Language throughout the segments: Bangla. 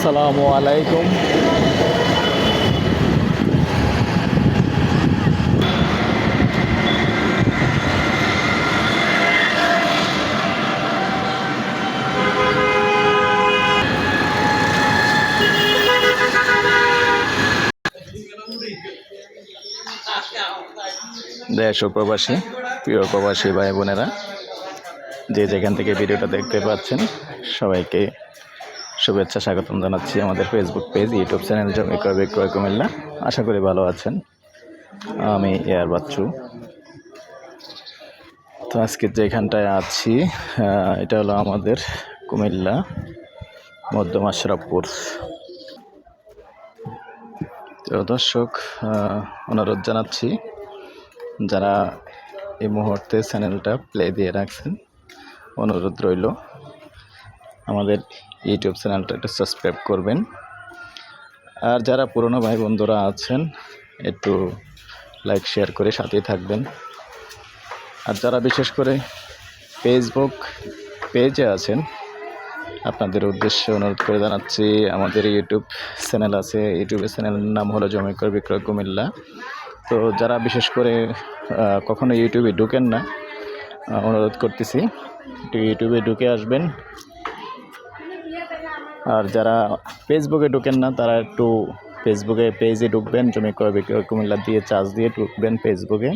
আসসালামু আলাইকুম। দেশ প্রবাসী, প্রিয় প্রবাসী ভাই বোনেরা, যে যেখান থেকে ভিডিওটা দেখতে পাচ্ছেন, সবাইকে শুভেচ্ছা, স্বাগতম জানাচ্ছি আমাদের ফেসবুক পেজ ইউটিউব চ্যানেল জমি ক্রয়, বিক্রয়, কুমিল্লা। আশা করি ভালো আছেন। আমি এয়ার বাচ্চু। তো আজকে যেখানটায় আছি এটা হলো আমাদের কুমিল্লা, মধ্যম আশরাফপুর। তো দর্শক অনুরোধ জানাচ্ছি, যারা এই মুহূর্তে চ্যানেলটা প্লে দিয়ে রাখছেন, অনুরোধ রইল। আমাদের ইউটিউব চ্যানেলটা একটু সাবস্ক্রাইব করবেন। আর যারা পুরনো ভাই বন্ধুরা আছেন, একটু লাইক, শেয়ার করে সাথেই থাকবেন। আর যারা বিশেষ করে ফেসবুক পেজে আছেন, আপনাদের উদ্দেশ্যে অনুরোধ করে জানাচ্ছি, আমাদের ইউটিউব চ্যানেল আছে। ইউটিউবের চ্যানেলের নাম হলো জমিকর বিক্রয় কুমিল্লা। তো যারা বিশেষ করে কখনো ইউটিউবে ঢুকেন না অনুরোধ করতেছি, একটু ইউটিউবে ঢুকে আসবেন। আর যারা ফেসবুকে ঢুকেন না, তারা একটু ফেসবুকে পেজে ঢুকবেন, জমি ক্রয়, বিক্রয়, কুমিল্লা দিয়ে চার্জ দিয়ে ঢুকবেন ফেসবুকে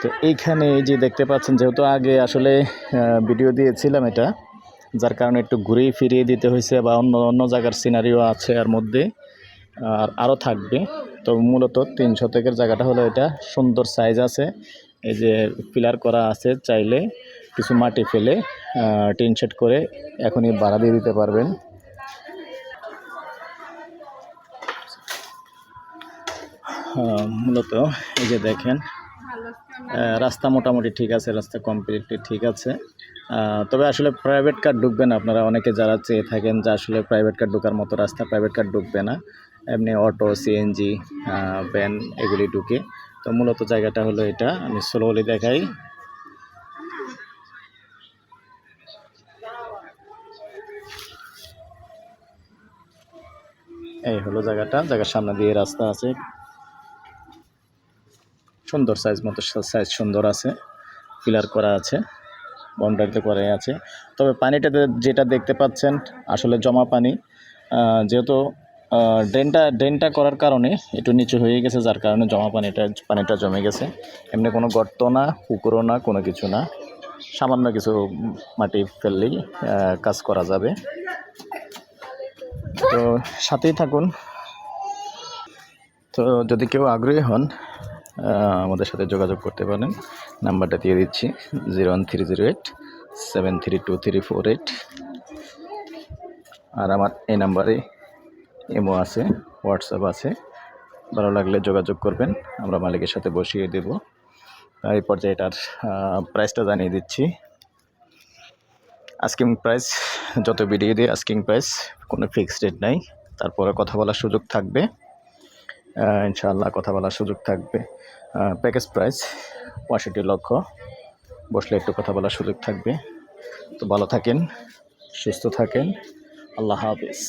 তো এইখানে এই যে দেখতে পাচ্ছেন, যেহেতু আগে আসলে ভিডিও দিয়েছিলাম এটা, যার কারণে একটু ঘুরিয়ে ফিরিয়ে দিতে হয়েছে বা অন্য অন্য জায়গার সিনারিও আছে আর মধ্যে, আর আরও থাকবে। তো মূলত তিন শতকের জায়গাটা হলো এটা, সুন্দর সাইজ আছে, এই যে পিলার করা আছে চাইলে, কিছু মাটি ফেলে টিন শেড করে এখনই ভাড়া দিয়ে দিতে পারবেন। মূলত এই যে দেখেন রাস্তা মোটামুটি ঠিক আছে, রাস্তা কমপ্লিটলি ঠিক আছে। তবে আসলে প্রাইভেট কার ঢুকবে না আপনারা, অনেকে যারা চেয়ে থাকেন যে আসলে প্রাইভেট কার ঢোকার মতো রাস্তা প্রাইভেট কার ঢুকবে না। এমনি অটো সিএনজি ভ্যান এগুলি ঢুকে। তো মূলত জায়গাটা হলো এটা। আমি স্লোলি দেখাই। এই হলো জায়গাটা। জায়গার সামনে দিয়ে রাস্তা আছে। সুন্দর সাইজ মতো সাইজ সুন্দর আছে। পিলার করা আছে। বাউন্ডারিতে করা আছে। তবে পানিটাতে যেটা দেখতে পাচ্ছেন, আসলে জমা পানি। যেহেতু ড্রেনটা ড্রেনটা করার কারণে একটু নিচু হয়ে গেছে, যার কারণে জমা পানিটা পানিটা জমে গেছে। এমনি কোনো গর্ত না, পুকুরও না, কোনো কিছু না। সামান্য কিছু মাটি ফেললেই কাজ করা যাবে। তো সাথেই থাকুন। তো যদি কেউ আগ্রহী হন আমাদের সাথে যোগাযোগ করতে পারেন। নাম্বারটা দিয়ে দিচ্ছি, zero one three zero eight, seven three two three four eight. আর আমার এই নাম্বারে এমও আছে, হোয়াটসঅ্যাপ আছে। ভালো লাগলে যোগাযোগ করবেন, আমরা মালিকের সাথে বসিয়ে দেব। এই পর্যায়ে এটার প্রাইসটা জানিয়ে দিচ্ছি। আস্কিং প্রাইস যত ভিডিও দিয়ে আস্কিং প্রাইস কোনো ফিক্সড রেট নাই। তারপরে কথা বলার সুযোগ থাকবে। ইনশাআল্লাহ কথা বলার সুযোগ থাকবে। প্যাকেজ প্রাইস পঁয়ষট্টি লক্ষ। বসলে একটু কথা বলার সুযোগ থাকবে। তো ভালো থাকেন, সুস্থ থাকেন। আল্লাহ হাফিজ।